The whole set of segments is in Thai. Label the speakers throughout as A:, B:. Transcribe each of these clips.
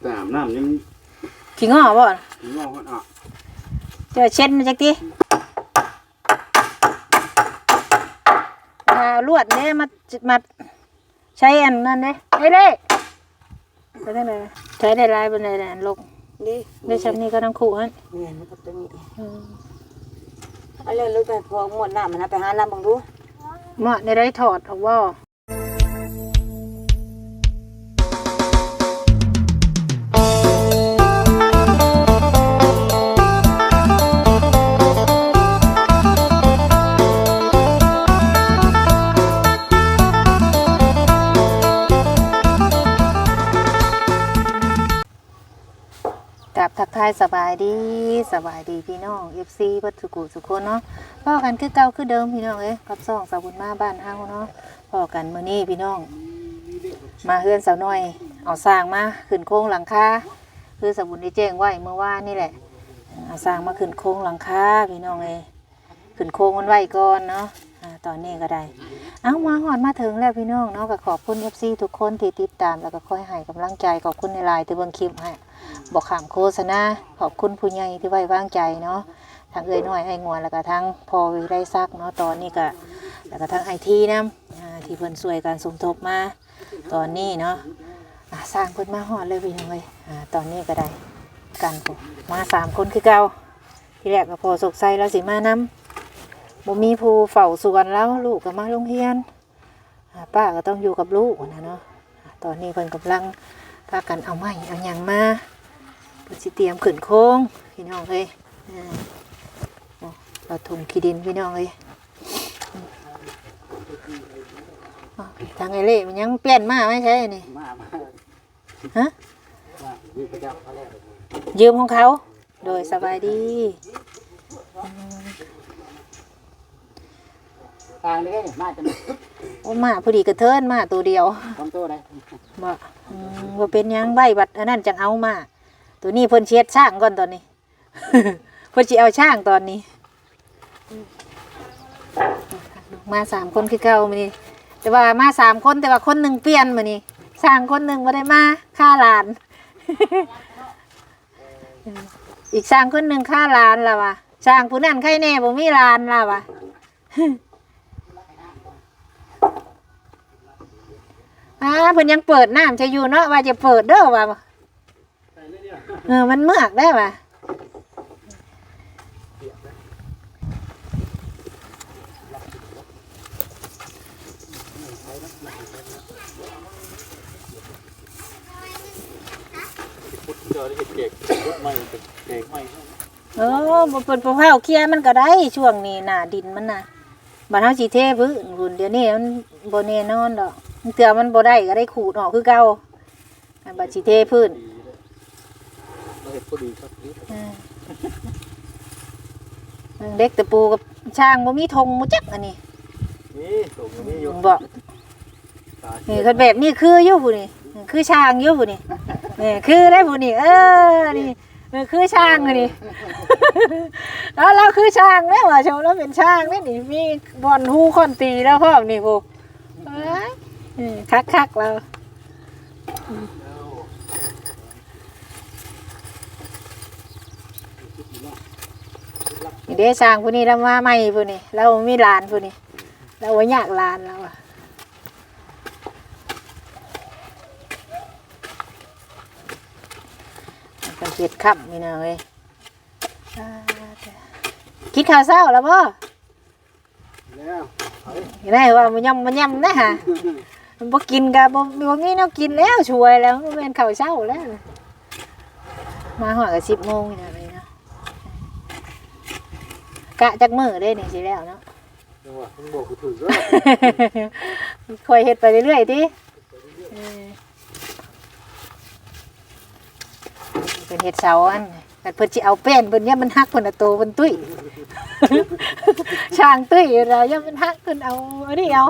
A: แต่อาบน้ำยัง
B: ขี้ง้อบ่
A: งอกคนอะ
B: เจอเช่นจักติอ่าลวดเด้มามาใช้อันนั้นเด้เอ้ยเด้ไปทางไหนใช้ได้หลายปานใดน่ะลง
C: นี่
B: ได้ชั้นนี้ก็ทั้งคู่หั่น
C: เนี่ยมันก็ตัวนี้
B: อืม
C: เอาเลยลุกไปพอหมดน้ำมันนะไปหาน้ำบังดู
B: เหมาะในได้ถอดออกบ่ ทายสบายดีสบายดีพี่น้อง FC บัดสุกุสุคนเนาะพ่อกันคือเก่าคือเดิมพี่น้องเอ้ยกับซ่องสาวบุญมาบ้านเฮาเนาะพ่อกันมื้อนี้พี่น้อง มาเฮือนสาวน้อย เอาสร้างมาขึ้นโครงหลังคาคือสาวบุญได้แจ้งไว้เมื่อวานนี่แหละเอาสร้างมาขึ้นโครงหลังคาพี่น้องเอ้ยขึ้นโครงมันไว้ก่อนเนาะ ตอนนี้ก็ได้ เอามาหอดมาถึงแล้วพี่น้องเนาะก็ขอบคุณ FC ทุกคนที่ติดตาม แล้วก็คอยให้กำลังใจขอบคุณในไลน์ที่เบิ่งคลิปให้บอกขามโฆษณาขอบคุณผู้ใหญ่ที่ไว้วางใจเนาะทางเอ่ยน้อยไอ้งวนแล้วก็ทั้งพอวิไรซักเนาะตอนนี้ก็แล้วก็ทั้งไอทีนะที่เพิ่นช่วยการสมทบมาตอนนี้เนาะสร้างเพิ่นมาฮอดเลยพี่น้องเอ้ยอ่าตอนนี้ก็ได้กันมาสามคนคือเก่าที่แรกก็พอสกใสแล้วสิมานํ บ่มีผู้เฝ้าสวนแล้วลูกก็มาโรงเรียนอ่าป้าก็ต้องอยู่กับลูกนะเนาะอ่าตอนนี้เพิ่นกำลังพากันเอาไม้เอาหยังมาเพิ่นสิเตรียมขึ้นโค้งพี่น้องเอ้ยอ่าโอ้เราถุงขี้ดินพี่น้องเอ้ยอืมอ้าวทางไอเล่มันยังเปลี่ยนมาไม่ใช่นี่
A: มามา
B: ฮะ
A: มามีพระเจ้าเขาแล้ว
B: ยืมของเขา โดยสบายดี
A: ทางนี้ก็มาจะ
B: โอ้มาพอดีกระเทินมาตัวเดียว
A: ทำตัวได้
B: บ่อืมว่าเป็นหยังใบบัดอันนั้นจังเอามา ตัวนี้เพิ่นเช็ดช่างก่อนตอนนี้ เพิ่นสิเอาช่างตอนนี้ มาสามคนคือเก่ามื้อนี้แต่ว่ามาสามคนแต่ว่าคนหนึ่งเปลี่ยนมื้อนี้สร้างคนหนึ่งบ่ได้มาค่าหลาน อีกสร้างคนหนึ่งค่าหลานล่ะว่ะสร้างผู้นั้นใครแน่บ่มีหลานล่ะว่ะ อ่าเพิ่นยังเปิดน้ำจะอยู่เนาะว่าจะเปิดเด้อว่าเออมันเมือกได้ป่ะ
A: เจอได้เก็กรถใหม่เก็กใหม่
B: เอบ่เปิดบ่เผาเคลียมันก็ได้ช่วงนี้หน้าดินมันน่ะบัดเฮาสิเทพื้นพุ่นเดี๋ยวนี้มันบ่แน่นอนดอก เตือมันบ่ได้ก็ได้ขูดออกคือเก่าอันบัดสิเทพื้น
A: เราเห็นพอดีครับ
B: อ่าเด็กตะปูกับช่างบ่มีธงบ่จักอันนี้
A: นี่ตรงนี้อยู่
B: บอกนี่คนแบบนี้คืออยู่ผู้นี่คือช้างอยู่ผู้นี่นี่คือได้ผู้นี่เออนี่เออคือช้างผู้นี่แล้วเราคือช้างแล้วว่าชมเราเป็นช้างนี่นี่มีบอลฮูคอนตีแล้วพ่อมนี่ผู้เอ้ยนี่ คักคักๆเรานี่เด้ช้างผู้นี้แล้วมาใหม่ผู้นี่เรามีหลานผู้นี่เราไว้อยากหลานแล้วอะก็เห็ดค่ำนี่นะเว้ยอ่าคิดข้าวเช้าแล้วพ่อ
A: แล้ว
B: เห็นไหมว่ามันยำมันยำนะฮะ มันบ่กินกับบ่บ่มีแนวกินแล้วช่วยแล้วมันเป็นข้าวเช้าแล้ว มาหอดกับสิบโมงนี่นะเลยนะกะจักมือได้นี่สิแล้วเนาะ
A: จังหวะมึงบอกกูถือก็
B: คอยเฮ็ดไปเรื่อยๆติเออเป็นเฮ็ดเสาอันแต่เพิ่นสิเอาแป้นเพิ่นเนี่ยมันฮักเพิ่นน่ะโตเพิ่นตุ้ย ช่างตุ้ยเรายังมันฮักเพิ่นเอาอันนี้เอา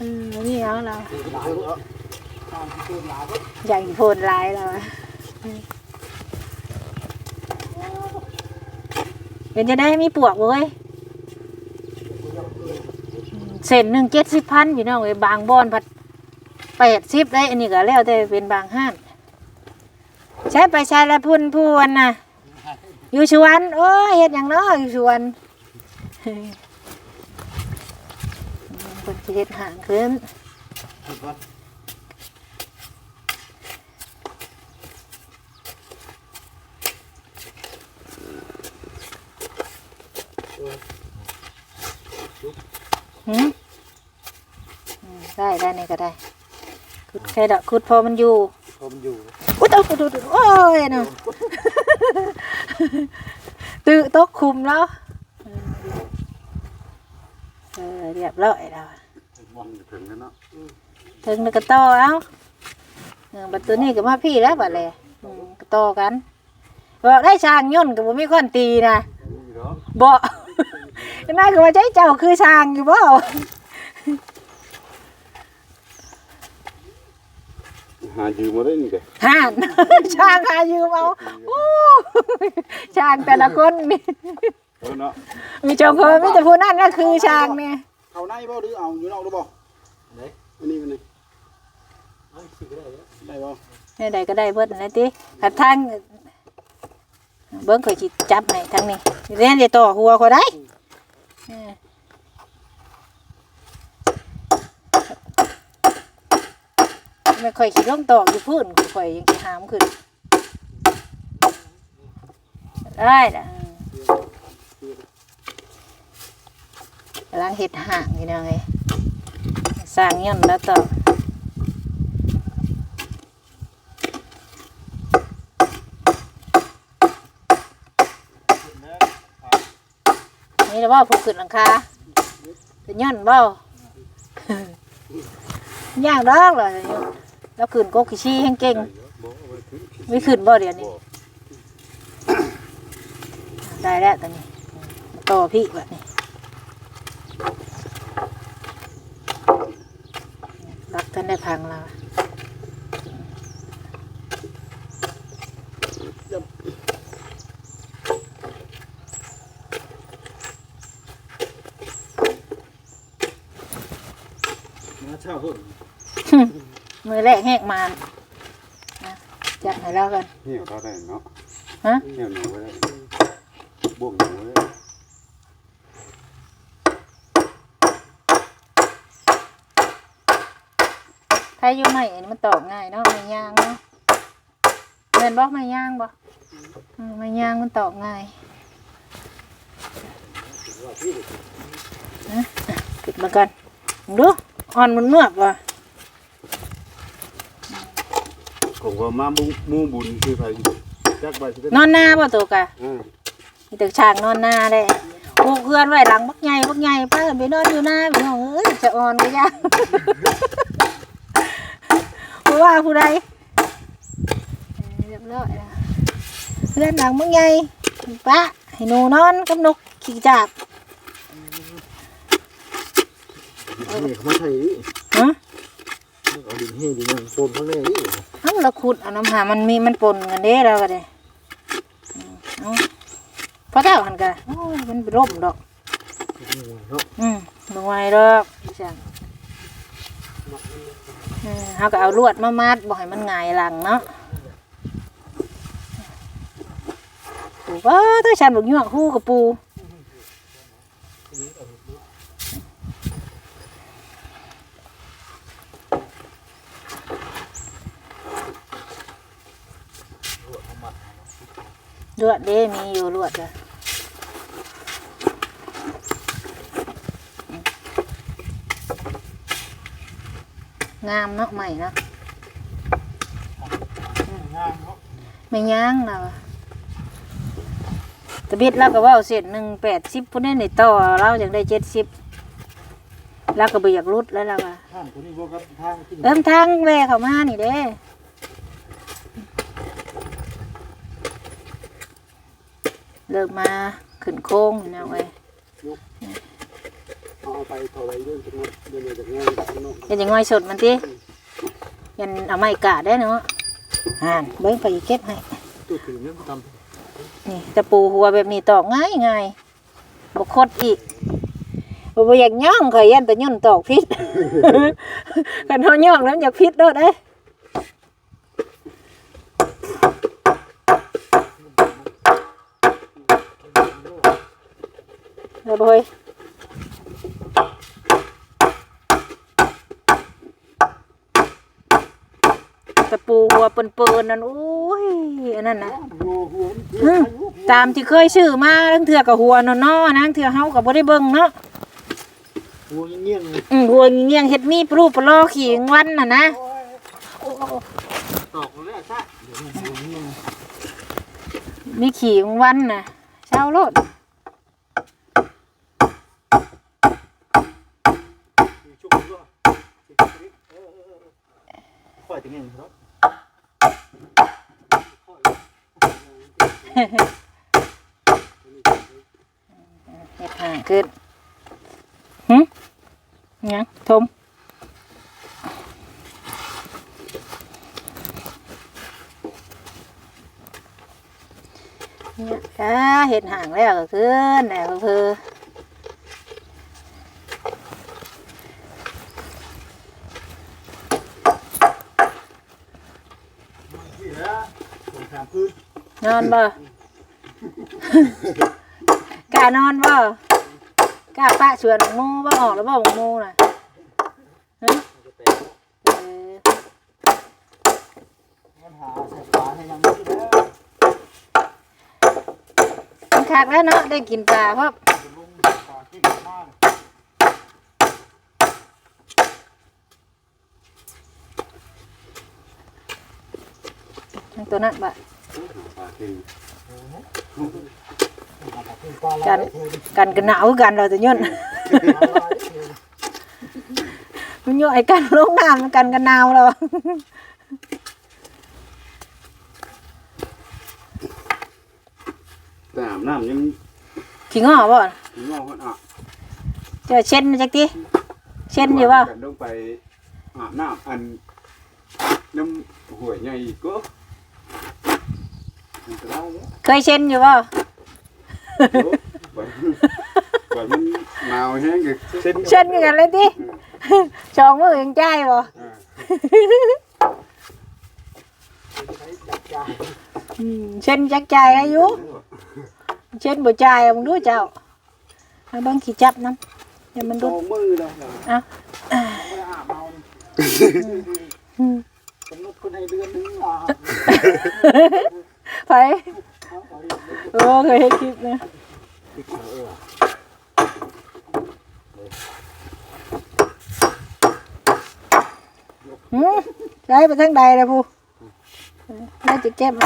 B: อืมอันนี้เอาเราใหญ่โพนหลายเราเป็นจะได้มีปวกเว้ยเส้นหนึ่งเจ็ดสิบพันพี่น้องเอ้ยบางบอนพัดแปดสิบได้ อันนี้ก็แล้วแต่เป็นบางห้านใช้ไปใช้แล้วพุ่นพูนนะอยู่ชวน โอ้เฮ็ดหยังเนาะอยู่ชวน สิเฮ็ดห่างขึ้นหืมอืมได้ได้นี่ก็ได้คุดแค่ดอกคุดพอมันอยู่
A: พอมันอยู่
B: อุ้ยตกตกตกโอ้ยเนาะตื่นตกคุมแล้วเออเรียบร้อยแล้ว
A: มอง ถึงแล้วเนาะ
B: ถึงแล้วก็ต่อเอาเออบัดตัวนี้ก็มาพี่แล้วบัดเลยอืมก็ต่อกันบอกได้ช่างย่นต์ก็บ่มีคนตีนะ
A: นี่เหรอ
B: บ่นายก็ว่าใจเจ้าคือช่างอยู่บ่
A: หายืมมาได้นี่แก
B: ห่านช่างหายืมเอาโอ้ช่างแต่ละคนนี่
A: เออเนาะ
B: มีเจงเคยมีแต่ผู้นั่นก็คือช่างเนี่ย
A: เอาในบ่หรือเอาอยู่นอกหรือบ่ไหนอันนี้มันนี่ได้บ่
B: เนี่ยใดก็ได้เบิดนะติขัดทางเบิ้งข่อยสิจับให้ทางนี้เรียนจะต่อหัวเขาได้เออไม่ค่อยคิดลงตอกอยู่พื้นข่อยยังสิหามขึ้นได้ละเอ อกำลังเห็ดห่างอยู่นะไงสร้างย่นแล้วต่อนี่เราว่าผูกขึ้นหลังคาเป็นย่อนเบ้าย่างดอกเลยแล้วขึ้นก็ขี้ชี้แห้งเก่ง
A: บ่เอาไว้ถึง
B: ไม่ขึ้นบ่เดี๋ยวนี้ ได้แล้วตอนนี้มาต่อพี่แบบนี้รักท่าน ได้พังแล้ว
A: มาเช่าเพิ่น
B: มือแรกแหกมานะจัดให้แล้วกัน
A: เหี่ยวเท่าได้เนาะ
B: ฮะ
A: เหี่ยวหนูไว้ได้บวกหนูไว้ได้
B: ถ้าอยู่ใหม่อันนี้มันตอกง่ายเนาะไม่ย่างเนาะเงินบอกไม่ย่างบ่อืมไม่ย่างมันตอกง่ายนะปิดมากันดูอ่อนมันเมือกว่ะ
A: ผมก็มามุ่งมุ่งบุญคือไผจักใบสิได้
B: นอนหน้าบ่ตัวกะ
A: อ่า
B: มีตึกช่างนอนหน้าได้ปลูกเพื่อนไว้หลังบักใหญ่บักใหญ่ป้าไปนอนอยู่หน้าพี่น้องเอ้ยจะอ่อนก็ยาก ผู้ว่าผู้ใดเออเรียบร้อยแล้วเพื่อนหลังบักใหญ่ป้าให้หนูนอนกับนกขี่จับ
A: นี่เขามาใช่นี่
B: ฮะ
A: เอาดินเฮดินยังโฟมเขาเลยนี่
B: เอ้าเราขุดเอาน้ำหามันมีมันปนกันเด้เราก็ได้อืมเอาพอเท่าหันกันโอ้ยมันเป็นร่มดอก
A: เนาะ
B: อืมบ่ไหวดอกจัง เออเฮาก็เอาลวดมามัดบ่ให้มันหงายหลังเนาะปูว่าถ้าฉันบ่ยั่วฮู้กับปูลวดเด้มีอยู่ลวดอะ งามเนาะใหม่เนาะ
A: งามเนาะ
B: ไม่ย่างเราตะบิดเราก็เว่าเสร็จหนึ่งแปดสิบพุ่นนี่ในต่อเราอยากได้เจ็ดสิบเราก็ไปอยากรุดแล้วเราก็
A: ทางคนนี้บ่กับทางที่
B: เริ่มทางแวเข้ามานี่เด้เลิกมาขึ้นโค้งนี่นะเว้ย
A: เป็ไนองจงย่าจะง
B: สดมันติยันเอาไม้กาได้เนาะห่านเบิ้งไปเก็บให้
A: นี่ย
B: ตะปูหัวแบบนี้ตอกง่ายง่ายบกคดอีกบ่อยากย่องข่อยยันแต่ย่นตอกพิษกันเฮาย่องแล้วอยากพิษโดดเด้เลยบ่อย ปูหัวเปิ้นๆนั่นโอ้ยอันนั้นนะ
A: หัวหัว
B: อืมตามที่เคยซื้อมาทั้งเถื่อกับหัวนอนๆนะทั้งเถื่อเฮากับบ่ได้เบิ่งเนาะ
A: หัวเงี้ยง
B: อืมหัวเงี้ยงเฮ็ดมีปรูปลอขี่วันน่ะนะ
A: ตอกแล้วซะ
B: มีขี่วันน่ะเช้าโลด
A: ชุบด้วยค่อยถึง เงี้ยครับ
B: เฮ็ดห่างขึ้นหึหยังทมเนี่ยอ่าเฮ็ดห่างแล้วก็ขึ้นแล้วเพิ่น
A: นี่แหละผมถามพื้น
B: นอนบ่ กล้านอนบ่กล้าปะชวนหมูบ่ออกแล้วบ่ของหมูน่ะฮะเออ
A: มันหาใส่ปลาให้ยังไม่ได้แล้ว
B: มันคักแล้วเนาะได้กินปลาเพราะ
A: ลุงปลาที่มาก
B: ทั้ตัวนั้นบ่
A: ปลาที่
B: กันกันกันหนาวคือกันเราจะย่นมันย่อยกันลงน้ำมันกันกันหนาวเรา
A: แต่อาบน้ำยัง
B: ขี้ง้อบ่
A: งอคนอะ
B: เจอเช่นจักติเช่นอยู่บ่
A: กันต้องไปอาบน้ำอันน้ำห่วยใหญ่อีกก็มันจะ เล่าเนี่ย
B: เคยเช่นอยู่บ่
A: ก่อนมันหนาวแห้งก็เช่น
B: เช่นคือกันเลยติชองมือยังใจายบ่อืมเช่นจักใจายอายุเช่นบ่ใจายเอามึงดูเจ้าเอาเบิ่งขี้จับน้ำเดี๋ยวมัน
A: โต
B: ดู
A: มือเลย
B: เอ้า
A: ไม่ได้อาบเมา
B: อืม
A: กำหนดคนให้เดือนนึงอาบ
B: ไปโอ้เคยเห็นคลิปนะหืมใช้ไปทางใดเลยผู้น่าจะเก็บไหม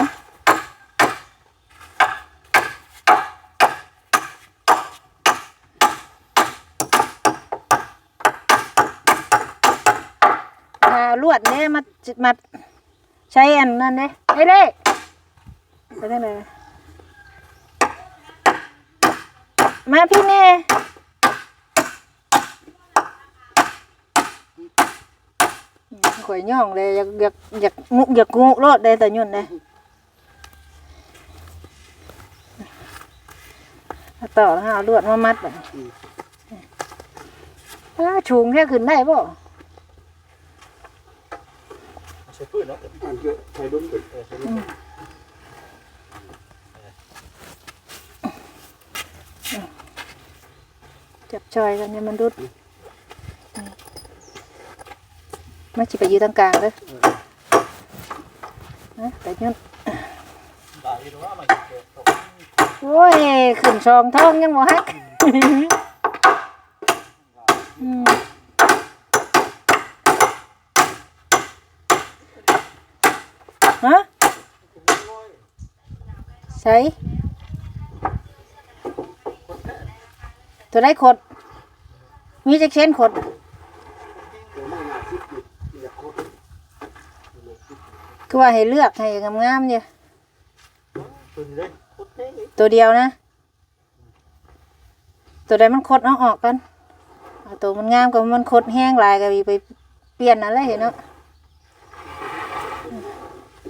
B: อ่าลวดเนี่ยมามาใช้อันนั้นเนี่ยไอ้เด้ ไปทางไหนมาพี่เน่ข่อยย่องเลยอยากอยากอยากงุอยากงูรถเลยแต่ยุ่นเลยต่อแล้วเอาลวดมามัดแบบชูงแค่ขึ้นได้ป่ะ
A: ใช้ปืนเนาะอันเกิดใช้ดุ้มเกิดใช้ดุ้ม
B: จับจอยกันเนี่ยมันรุดไม่ชิไปอยู่ตรงกลางเลยนะแต่ยุ่นโอ้ยขึ้นชองท้องยังบ่ฮักอืมฮะใส่ ตัวได้ขด มีจักเช่นขดคือว่าให้เลือกให้งามๆเนี่ยตัวเดียวนะ ตัวใดมันคดเอาออกกันตัวมันงามกับมันคดแห้งลายก็มีไปเปลี่ยนอะไรเห็นเนาะ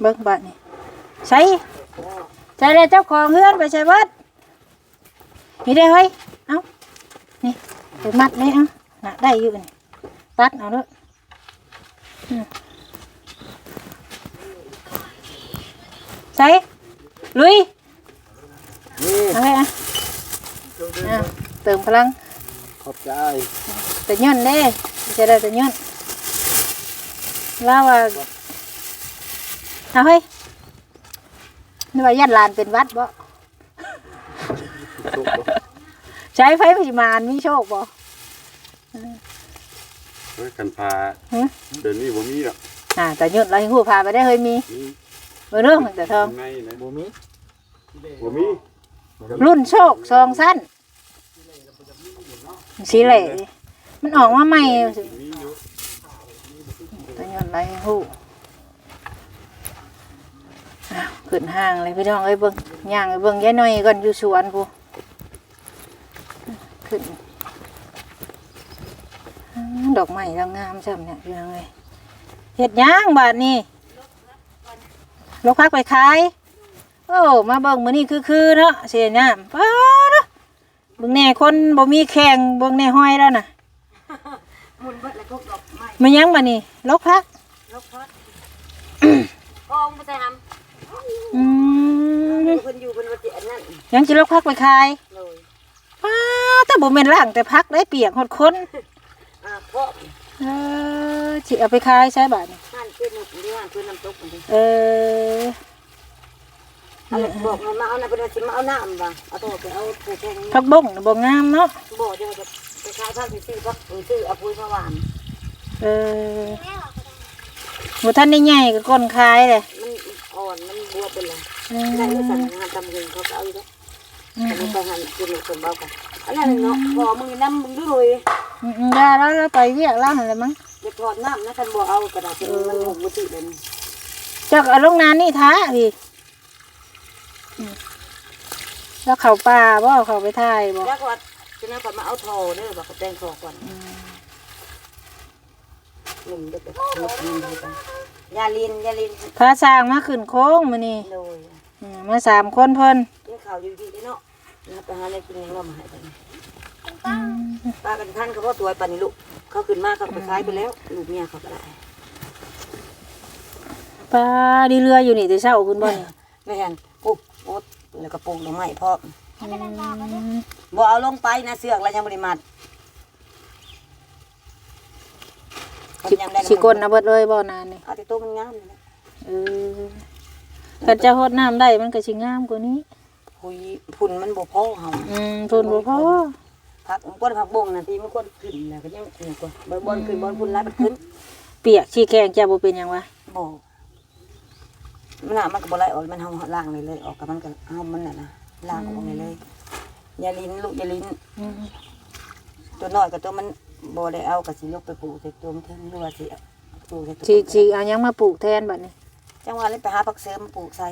B: เบิ้งบัดนี่ใช่ใช่เลยเจ้าของเฮือนไปใช่เบิดนี่ได้เฮ้ยเอ้า นี่ไปมัดนี่เอาน่ะได้อยู่นี่ตัดเอาด้วยอืมใช่ลุย
A: นี่
B: เอาไปอะ
A: จงเดิน
B: อะเติมพลัง
A: ขอบใจ
B: แต่ย่นเด้จะได้แต่ย่นแล้วว่าเอาเฮ้ยนี่ว่ายัดลานเป็นวัดบ่
A: โชคบ่
B: ใช้ไฟพิมานมีโชคบ่
A: เฮ้ยกันพา
B: ฮะ
A: เดี๋ยวนี้บ่มีหรอก
B: อ่าแต่ย่นเราให้หูพาไปได้เฮ้ยมี
A: มี
B: เบอร์เรื่องแต่ทอง
A: ในนะ
D: บ่มี
A: บ่มี
B: รุ่นโชคซองสั้นสีเหล่มันออกมาใหม่
A: มีอยู่
B: แต่ย่นไรให้หูอ้าวขึ้นห้างเลยพี่น้องเอ้ยเบิ่งย่างเอ้ยเบิ่งยายหน่อยก่อนอยู่สวนกู ขึ้นอ้าดอกไม้งามๆจ้ำเนี่ยพี่น้องเอ้ยเฮ็ดย่างบาดนี้ลกพักไปขายโอ้มาเบิ่งมื้อนี้คือๆเนาะเสียน้ำป้าดอะเบิ่งแน่คนบ่มีแข่งเบิ่งแน่ห้อยแล้วน่ะ
C: มุนเบิดแล้วก็ดอกไม้
B: มันยังมานี่ลกพัก
C: ลกพัดกองบ่ได้ทำ
B: อืม
C: เพิ่นอยู่เพิ่นว่าสิอันนั้น
B: ยังสิลกพักไปขาย
C: เลย
B: ป้าด แต่บ่แม่นล่างแต่พักได้เปียกหดคน
C: อ่าเพราะ
B: เออสิเอาไปขายใช่บาดนี่
C: ท่านเป็นหนุ่มเรื่องเพิ่นน้ำตกอันนี้
B: เออ
C: อะไรบอกมันมาเอาน่ะเพิ่นว่าสิมาเอาน้ำบ่เอาตัวไปเอาไปแทง
B: พักบงน่ะบ่งามเนาะ
C: บ่เดี๋ยวจะไปขายผักสิซื้อผักซื้อเอาปุ๋ยมาหวาน
B: เออบ่ทันได้ใหญ่ก็ก้นขายเลย
C: มันอ่อนมันบวมไปเลย
B: อืม
C: ได้ก็สั่งงานทำเงินเขาก็เอาอยู่แล้วแต่มันไปหันกินหมดคนเบากัน อันนั้นเนาะบ่มึงน้ำมึงดูเลย
B: อืมๆได้แล้วแล้วไปเวียกแล้วหั่นแหละมั้ง
C: จะถอดน้ำนะคันบ่เอากระดาษมันหกบ่ติเลย
B: จักเอาลงนานนี่ท้าพี่อืมแล้วเขาป่าบ่เขาไปถ่ายบ่
C: แล้วก็จะนั่งก่อนมาเอาทอเด้อบอกเขาแต่งทอก่อนหนึ่งเด็กๆหนึ่งเด็กๆยาลินยาลิน
B: พาสร้างมาขึ้นโค้งมื้อนี้
C: เลย
B: อืมมาสามคนเพิ่น
C: กินข้าวอยู่ดีเนาะแล้ว ไปหาอะไรกินยังว่ามาให้ไปป้ากันท่านเขาพ่อตัวปันนี่ลูกเขาขึ้นมาเขาไปขายไปแล้วลูกเมียเขาก็ได้
B: ปลาดีเรืออยู่นี่แต่เช้าคุณบ่นี่
C: ไม่เห็นกุ๊บโอ๊ตแล้วก็ปลูกดอกไม้พร้อม
B: อืม
C: บ่เอาลงไปนะเสือกแล้วยังบริมัด
B: สิสิกลนะเบิดเลยบ่นานนี่
C: เอาแต่ตัวมันงามนี่แหละ
B: เออกันจะฮดน้ำได้มันก็สิงามกว่านี้
C: คุยพุ่นมันบ่พอเฮา
B: อืมทุนบ่พอ
C: ผักก้นผักบงนะที่มันก้นขึ้นแล้วก็ยังนี่กว่าบ่บอลขึ้นบอลพุ่นหลายมันขึ้น
B: เปียกขี้แข็งจะบ่เป็นหยังวะ
C: บ่มันน่ะมันก็บ่ไหลออกมันเฮาล้างเลยเลยออกกับมันก็เฮามันน่ะนะล้างออกเลยเลยอย่าลิ้นลูกอย่าลิ้น
B: อืม
C: ตัวน้อยกับตัวมันบ่ได้เอาก็สิลกไปปลูกแต่ตัวมันเทิงหรือว่าสิปลูกแต่ตัว
B: สิสิเอาหยังมาปลูกแทนบัดนี้
C: จังหวะนี้ไปหาผักเสริมมาปลูกใส่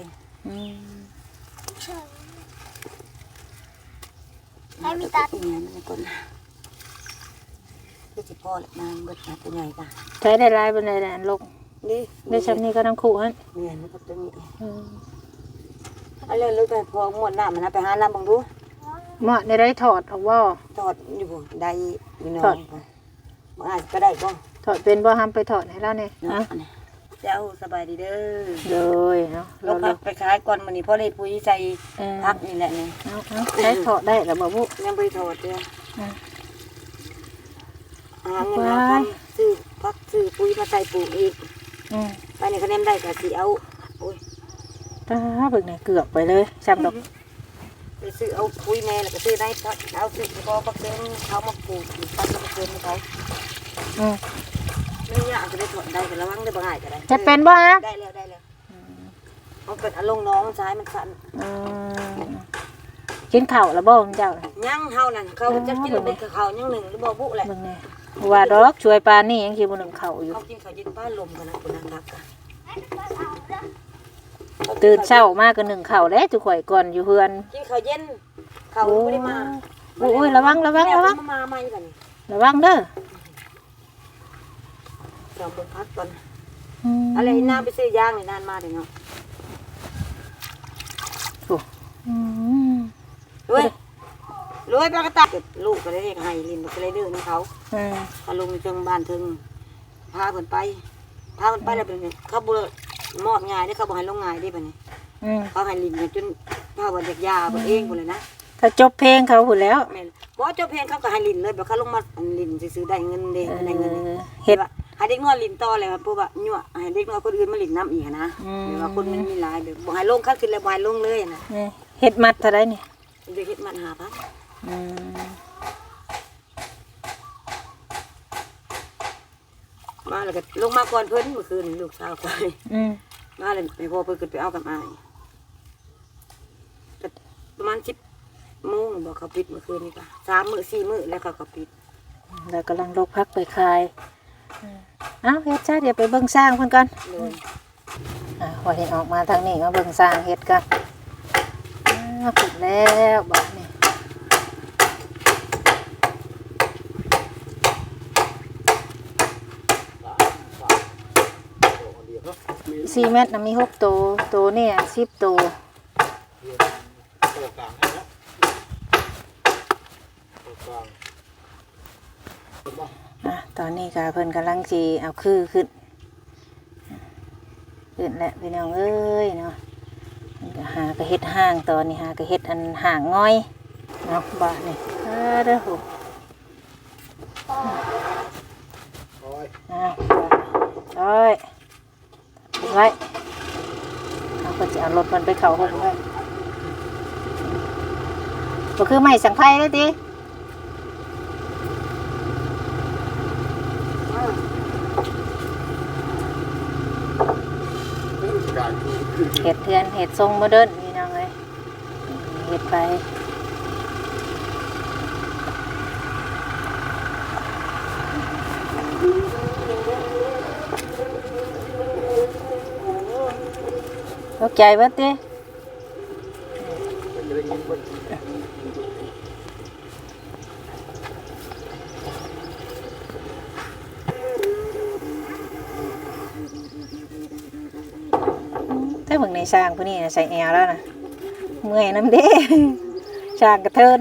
B: อืม
C: ให้มีตัดเนี่ยมันก่อนคือสิพ่อแหละนางเบิดมาตัวใหญ่จ้ะ
B: ใช้ได้หลายปานใดน่ะลก
C: นี่
B: ได้ชำนี้ก็ทั้งคู่หั่น
C: เนี่ยมันก็ตัวนี้
B: อืม
C: เอาเลยลูกไปพอหมดน้ำมันนะไปหาน้ำบังดู
B: เหมาะในได้ถอดออกบ่
C: ทอดอยู่บ่ได้อยู่น้
B: ท
C: อ
B: อด
C: งบ่อาจก็ได้บ่
B: ถอดเป็นบ่ห้ามไปถอดให้เราเนี่ย
C: เนาะ เจ้าสบายดีเด้อ
B: เลยเนาะ
C: เรา
B: เรา
C: พักไปขายก่อนมื้อนี้พ่อได้ปุ๋ยใส่
B: เออ
C: พักนี่แหละนี่
B: เอาเอาใช้ถอดได้แล้วบ่บุ
C: ยังบ่ได้ทอดเด้อ
B: อืม
C: หาเงินหาคำซื้อพักซื้อปุ๋ยมาใส่ปลูกอีก
B: อืม
C: ไปนี่คะแนนได้ก็สิเอาโอ้ย
B: ตาเบิ่งนี่เกือบไปเลยซ้ำดอก
C: ไปซื้อเอาปุ๋ยแม่แล้วก็ซื้อได้พักเอาซื้อพอพักเส้นเขามาปลูกปันมาเส้นเขา
B: อืม
C: ไม่ยากจะได้ถอดได้แต่ระวังได้บ่ง่ายก็ได้
B: จะเป็นบ่ฮะ
C: ได้แล้วได้แล้วมันเกิดอารมณ์น้องซ้ายมันสั่น
B: อืมกินข้าวแล้วบ่คุณเจ้าน่ะ
C: ยังเฮานั่นเขาจะกินแล้วกับเขายังหนึ่งหรือบ่บุแหละ
B: เบิ่งนี่ว่าดอกช่วยปานนี่ยังสิบ่นึ่งข้าวอยู่
C: เขากินข้าวเย็นป้าลมกันนะคนนั้นรักกัน
B: ตื่นเช้ามาก็นึ่งข้าวแล้วทุกข่อยก่อนอยู่เฮือน
C: กินข้าวเย็นเขาไม่ได้มา
B: โอ้ยระวังระวังระวัง
C: มาใหม่กัน
B: ระวังเด้อ
C: จอมบนพักก่อน
B: ม
C: อะไรน้าไปซื้อยางนี่นานมาเดี๋ยวเนาะ
B: อืม
C: รวยรวยปลากระตักลูกก็ได้ให้ลินก็เลยดื้อนะเขา
B: อืม
C: เขาลงจังบ้านถึงพาเพิ่นไปพาเพิ่นไปแล้วเป็นไงเขาบ่มอบง่ายได้เขาบ่ให้ลงง่ายได้ปะนี่
B: อืม
C: เขาให้ลินจนพาบ่เด็กยาเพิ่นเองพุ่นเลยนะ
B: ถ้าจบเพลงเขาพุ่นแล้ว
C: แม่นกบ่เจ้าเพลงเขาก็ให้ลินเลยแบบเขาลงมาอันลินซื้อๆได้เงินเด้
B: เอ
C: ได้เงิน
B: อ
C: เด้
B: เฮ็ด
C: ว่า ให้เด็กน้อยลินต่อเลยว่าเพราะว่ายั่วให้เด็กน้อยคนอื่นมาลินน้ำอีกอะนะ
B: อืม
C: แบบว่าคนมันมีหลายแบบบ่ให้ลงคันขึ้นแล้วบ่ให้ลงเลยอะนะ
B: นี่เฮ็ดมัดเท่าไดนี่
C: เด็กเฮ็ดมันหาพัน
B: อืม
C: มาแล้วก็ลงมาก่อนเพิ่นเมื่อคืนลูกสาวไป
B: อืม
C: มาเลยไปพอเพิ่นขึ้นไปเอากับอ้ายแต่ประมาณ10โมงบอกเขาปิดเมื่อคืนนี่ก็สามมื้อสี่มื้อแล้วเขาก็ปิด
B: แล้วกำลังลกพักไปคายอืม เอ้าเฮ็ดจ้าเดี๋ยวไปเบิ่งสร้างเพิ่นก่อน
C: เลย
B: อะวันนี้ออกมาทางนี้มาเบิ่งสร้างเฮ็ดกันอ่าปิดแล้วบัดนี้สี่เม็ดนะมีหกตัวตัวเนี่ยสิบตัว
A: ตัวกลางให้แล้วตัวกลาง
B: อะตอนนี้ก็เพิ่นกำลังจีเอาคือขึ้นขึ้นแล้วพี่น้องเอ้ยเนาะเพิ่นก็หากระเฮ็ดห้างตอนนี้หากระเฮ็ดอันห่างง่อยเนาะบาดนี่เออเด้อโห
A: โอ้ย
B: อะโอ้ยไว้เอาก็จะเอารถมันไปเขาหงไว้ก็คือไม่สังไพ่เลยติ
A: เป็นการดู
B: เห็ดเทือนเห็ดทรงโมเดิร์นนี่น้องเลยเห็ดไปตกใจเบัดติ
A: เป็นเรื่องนี้มัน
B: ถ้าเบิ่งในช่างผู้นี้ใส่แอลแล้วนะเมื่อยน้ำเด้ช่างกระเทิน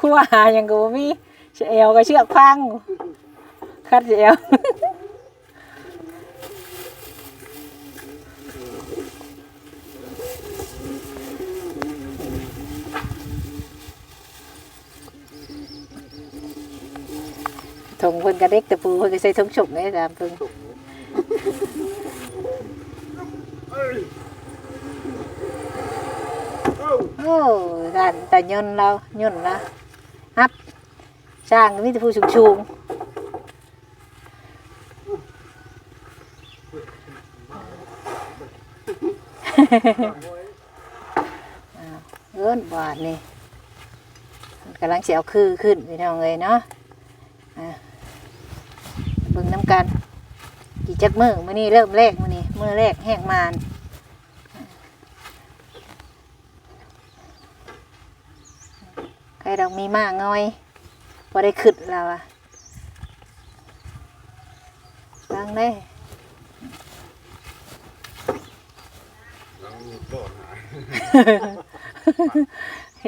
B: คู่อาหารยังก็บ่มีใส่แอลก็เชือกพังคัดใส่แอลถงเพิ่นกระเด็กตะปูเพิ่นก็ใส่ถุงฉุกนี่ตามเพิ่น โอ้การแต่ยนเรายนต์ละฮับสร้างมีแต่ผู้สูงชูงเอิ้นบาทนี่กำลังเสียวคือขึ้นพี่น้องเลยเนาะเบิ่งน้ำกันกี่จักมือมื้อนี้เริ่มแรกมื้อนี้ มือแรกแห้งมานใครดอกมีมากง่อยพอได้ขึ้นแล้วอะฟังได้
A: เราโดดหา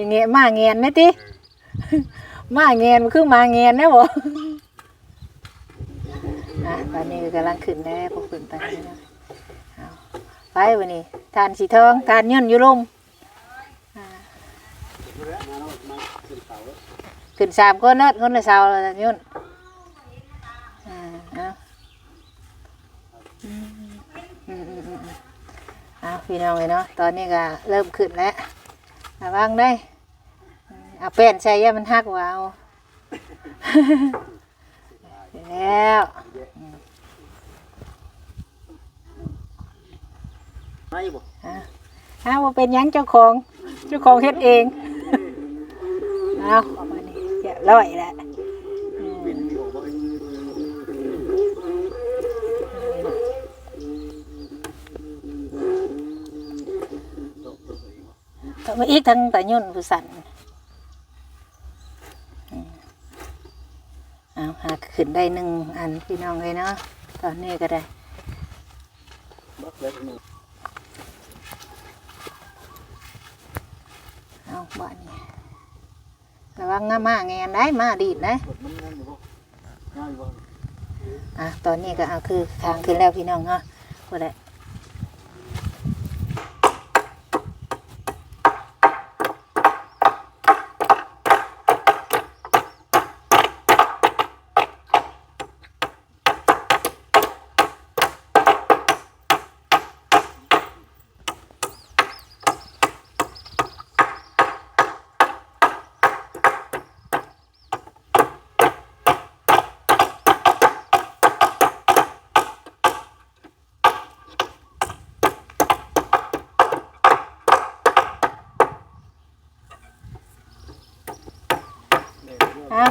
B: เหงี้ยมาเงียนไหมติมาเงียนมันคือมาเงียนนะบ่อะตอนนี้กำลังขึ้นแล้พวกขึ้นไปนะ ไปวันนี้ทานสีทองทานย่นอยู่ลมอ่
A: มขึ้นสา
B: ขึ้นสามคนเนอะคนละสาแล้วย่นอ่าเอาอืมอืมอืมอืมเอาพี่น้องเลยเนาะตอนนี้ก็เริ่มขึ้นแล้วระวังได้อเอาแป้นใส่ยามันหักว้าเอาแล้ว
A: ไม่บ่
B: อะถ้าว่าเป็นหยังเจ้าของ เจ้าของเฮ็ดเองเอาวันนี้เรียบร้อยแล้ว
A: บินอยู่บ่
B: ต้องมาอีกทั้งแต่ยุ่นผู้สันอืมเอาหาขึ้นได้หนึ่งอันพี่น้องเลยเนาะตอนนี้ก็ได้
A: บักเล็กนึง
B: เอาบ้านนี้ระ วังงามาแงนได้มาดีด
A: นง่ายอยู่บ่ง่ายอยู่บ่
B: อะตอนนี้ก็เอาคือทางขึ้นแล้วพี่น้องเนาะก็ได้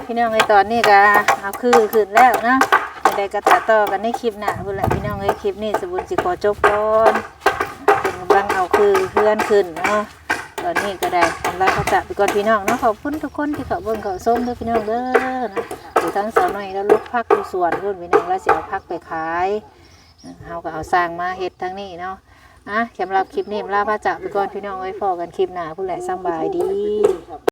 B: พี่น้องไอ้ตอนนี้ก็เอาคือขึ้นแล้วเนาะจะได้กระตาต่อกันในคลิปหน้าพุ่นแหละพี่น้องไอ้คลิปนี้สบุญสิขอจบก่อนเป็นกำลังเอาคือเพื่อนขึ้นเนาะตอนนี้ก็ได้กำลังกระตะไปก่อนพี่น้องเนาะขอบคุณทุกคนที่เขาเบิ่งเขาส้มด้วยพี่น้องเด้อนะอยู่ทั้งสาวน้อยแล้วลูกพักอยู่สวนรุ่นพี่น้องแล้วสิเอาพักไปขายเฮาก็เอาสร้างมาเฮ็ดทั้งนี้เนาะอะสำหรับคลิปนี้ลาพระจากไปก่อนพี่น้องไว้พอกันคลิปหน้าพุ่นแหละสบายดี